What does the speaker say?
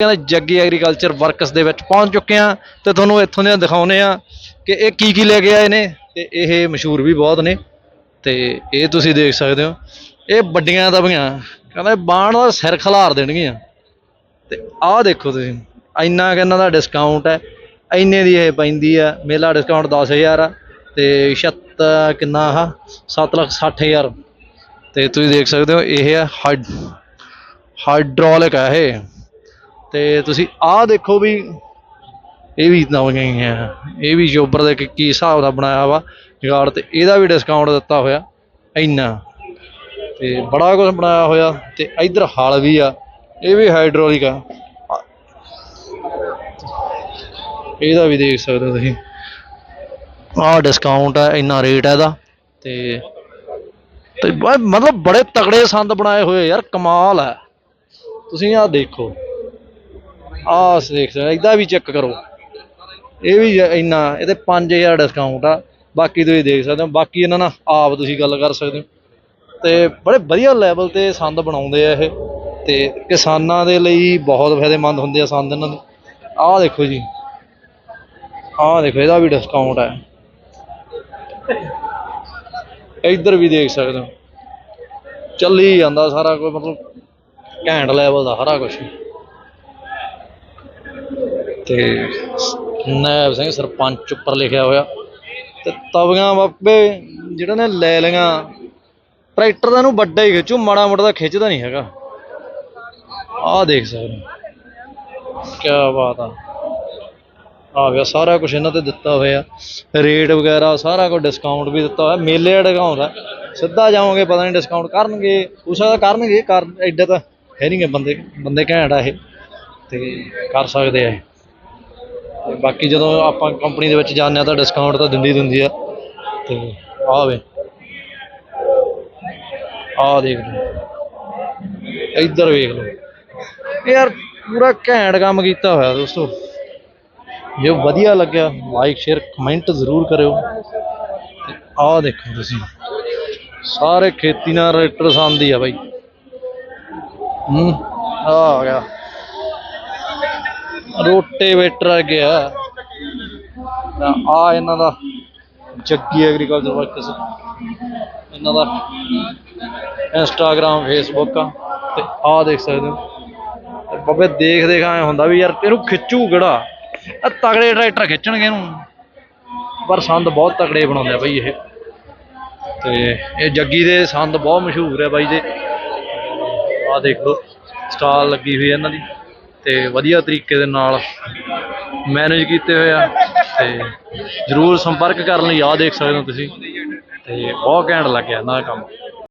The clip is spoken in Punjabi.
ਕਹਿੰਦੇ ਜੱਗੀ ਐਗਰੀਕਲਚਰ ਵਰਕਸ ਦੇ ਵਿੱਚ ਪਹੁੰਚ ਚੁੱਕੇ ਆ ਤੇ ਤੁਹਾਨੂੰ ਇੱਥੋਂ ਦੀਆਂ ਦਿਖਾਉਨੇ ਆ ਕਿ ਇਹ ਕੀ ਕੀ ਲੈ ਕੇ ਆਏ ਨੇ ਤੇ ਇਹ ਮਸ਼ਹੂਰ ਵੀ ਬਹੁਤ ਨੇ ਤੇ ਇਹ ਤੁਸੀਂ ਦੇਖ ਸਕਦੇ ਹੋ, ਇਹ ਵੱਡੀਆਂ ਦਬੀਆਂ ਕਹਿੰਦੇ ਬਾਣ ਦਾ ਸਿਰ ਖਿਲਾਰ ਦੇਣਗੀਆਂ। ਤੇ ਆਹ ਦੇਖੋ ਤੁਸੀਂ, ਇੰਨਾ ਕਿ ਇਹਨਾਂ ਦਾ ਡਿਸਕਾਊਂਟ ਹੈ, ਇੰਨੇ ਦੀ ਇਹ ਪੈਂਦੀ ਆ ਮੇਲਾ ਡਿਸਕਾਊਂਟ 10000 ਆ, ਤੇ 76 ਕਿੰਨਾ ਆ? 760000 ਤੇ ਤੁਸੀਂ ਦੇਖ ਸਕਦੇ ਹੋ, ਇਹ ਆ ਹਾਈਡ ਹਾਈਡ੍ਰੋਲਿਕ ਹੈ ਇਹ। ਤੇ ਤੁਸੀਂ ਆਹ ਦੇਖੋ ਵੀ ਇਹ ਵੀ ਨਵੀਆਂ ਹੀ ਆ। ਇਹ ਵੀ ਜੋਬਰ ਦੇ ਕੀ ਹਿਸਾਬ ਦਾ ਬਣਾਇਆ ਵਾ, ਜਗਾੜ ਤੇ ਇਹਦਾ ਵੀ ਡਿਸਕਾਊਂਟ ਦਿੱਤਾ ਹੋਇਆ, ਇੰਨਾ। ਤੇ ਬੜਾ ਕੁਝ ਬਣਾਇਆ ਹੋਇਆ ਤੇ ਇਧਰ ਹਲ ਵੀ ਆ, ਇਹ ਵੀ ਹਾਈਡ੍ਰੋਲਿਕ ਆ। ਇਹਦਾ ਵੀ ਦੇਖ ਸਕਦੇ ਹੋ ਤੁਸੀਂ। ਆਹ ਡਿਸਕਾਊਂਟ ਹੈ ਇੰਨਾ ਰੇਟ ਹੈ ਇਹਦਾ। ਤੇ ਤੇ ਮਤਲਬ ਬੜੇ ਤਗੜੇ ਸੰਦ ਬਣਾਏ ਹੋਏ ਯਾਰ, ਕਮਾਲ ਹੈ ਤੁਸੀਂ ਆਹ ਦੇਖੋ। ਆਹ ਦੇਖ ਸਕਦੇ ਇਹਦਾ ਵੀ ਚੈੱਕ ਕਰੋ। ਇਹ ਵੀ ਇੰਨਾ ਇਹਦੇ 5000 ਡਿਸਕਾਊਂਟ ਆ। ਬਾਕੀ ਤੁਸੀਂ ਦੇਖ ਸਕਦੇ ਹੋ, ਬਾਕੀ ਇਹਨਾਂ ਨਾਲ ਆਪ ਤੁਸੀਂ ਗੱਲ ਕਰ ਸਕਦੇ ਹੋ। ਤੇ ਬੜੇ ਵਧੀਆ ਲੈਵਲ ਤੇ ਸੰਦ ਬਣਾਉਂਦੇ ਆ ਇਹ। ਤੇ ਕਿਸਾਨਾਂ ਦੇ ਲਈ ਬਹੁਤ ਫਾਇਦੇਮੰਦ ਹੁੰਦੇ ਆ ਸੰਦ ਇਹਨਾਂ ਦੇ। ਆਹ ਦੇਖੋ ਜੀ। ਆਹ ਦੇਖੋ, ਇਹਦਾ ਵੀ ਡਿਸਕਾਊਂਟ ਹੈ ਇੱਧਰ ਵੀ ਦੇਖ ਸਕਦੇ ਹੋ। ਚੱਲੀ ਜਾਂਦਾ ਸਾਰਾ ਕੁਝ ਮਤਲਬ ਘੈਂਟ ਲੈਵਲ ਦਾ ਸਾਰਾ ਕੁਝ ਤੇ ਨਾਇਬ ਸਿੰਘ ਸਰਪੰਚ ਉੱਪਰ ਲਿਖਿਆ ਹੋਇਆ ਤੇ ਤਵੀਆਂ ਬਾਬੇ ਜਿਹੜਾ ਨੇ ਲੈ ਲਈਆਂ, ਟਰੈਕਟਰ ਦਾ ਇਹਨੂੰ ਵੱਡਾ ਹੀ ਖਿੱਚੂ, ਮਾੜਾ ਮੋਟਾ ਦਾ ਖਿੱਚਦਾ ਨਹੀਂ ਹੈਗਾ। ਆਹ ਦੇਖ ਸਕਦੇ ਹੋ। ਕੀ ਬਾਤ ਆ। ਆ ਗਿਆ, ਸਾਰਾ ਕੁਝ ਇਹਨਾਂ ਤੇ ਦਿੱਤਾ ਹੋਇਆ। ਰੇਟ ਵਗੈਰਾ, ਸਾਰਾ ਕੁਝ ਡਿਸਕਾਊਂਟ ਵੀ ਦਿੱਤਾ ਹੋਇਆ। ਮੇਲੇ ਵਾਲਾ ਸਿੱਧਾ ਜਾਓਗੇ, ਪਤਾ ਨਹੀਂ ਡਿਸਕਾਊਂਟ ਕਰਨਗੇ। ਉਸ ਦਾ ਕਰਨਗੇ, ਕਰ, ਐਡਾ ਤਾਂ ਹੈ ਨਹੀਂਗੇ ਬੰਦੇ ਬੰਦੇ ਘੈਂਟ ਆ ਇਹ। ਤੇ ਕਰ ਸਕਦੇ ਆ ਤੇ ਬਾਕੀ ਜਦੋਂ ਆਪਾਂ ਕੰਪਨੀ ਦੇ ਵਿੱਚ ਜਾਂਦੇ ਆ ਤਾਂ ਡਿਸਕਾਊਂਟ ਤਾਂ ਦਿੰਦੀ ਦਿੰਦੀ ਆ। ਤੇ ਆਹ ਵੇ। ਆਹ ਦੇਖ ਲਓ। ਇੱਧਰ ਵੇਖ ਲਓ। ਯਾਰ ਪੂਰਾ ਘੈਂਟ ਕੰਮ ਕੀਤਾ ਹੋਇਆ ਦੋਸਤੋ। ਜੇ ਵਧੀਆ ਲੱਗਿਆ ਲਾਈਕ ਸ਼ੇਅਰ ਕਮੈਂਟ ਜ਼ਰੂਰ ਕਰਿਓ। ਤੇ ਆਹ ਦੇਖੋ ਤੁਸੀਂ। ਸਾਰੇ ਖੇਤੀ ਨਾਲ ਰਿਲੇਟਡ ਸੰਦ ਹੀ ਆ ਬਾਈ। ਹੂੰ ਆ ਗਿਆ। ਰੋਟੇਵੇਟਰ ਆ ਤਾਂ ਆ ਇਹਨਾਂ ਦਾ ਜੱਗੀ ਐਗਰੀਕਲਚਰ ਵਰਕਸ ਇਹਨਾਂ ਦਾ ਇੰਸਟਾਗ੍ਰam ਫੇਸਬੁੱਕ ਆ, ਤੇ ਆਹ ਦੇਖ ਸਕਦੇ ਹੋ। ਤੇ ਦੇਖ ਦੇਖ ਐ ਹੁੰਦਾ ਵੀ ਯਾਰ ਇਹਨੂੰ ਖਿੱਚੂ ਕਿਹੜਾ? ਆ ਤਗੜੇ ਟਰੈਕਟਰ ਖਿੱਚਣਗੇ ਇਹਨੂੰ। ਪਰ ਸੰਦ ਬਹੁਤ ਤਗੜੇ ਬਣਾਉਂਦੇ ਆ ਬਾਈ ਇਹ। ਤੇ ਇਹ ਜੱਗੀ ਦੇ ਸੰਦ ਬਹੁਤ ਮਸ਼ਹੂਰ ਹੈ ਬਾਈ ਦੇ। ਆਹ ਦੇਖ ਲਓ, ਸਟਾਲ ਲੱਗੀ ਹੋਈ ਹੈ ਇਹਨਾਂ ਦੀ। ਤੇ ਵਧੀਆ ਤਰੀਕੇ ਦੇ ਨਾਲ ਮੈਨੇਜ ਕੀਤੇ ਹੋਏ ਆ ਤੇ ਜਰੂਰ ਸੰਪਰਕ ਕਰਨ ਲਈ ਆਹ ਦੇਖ ਸਕਦੇ ਹੋ ਤੁਸੀਂ ਤੇ ਬਹੁਤ ਘੈਂਟ ਲੱਗਿਆ ਇਹਨਾਂ ਦਾ ਕੰਮ।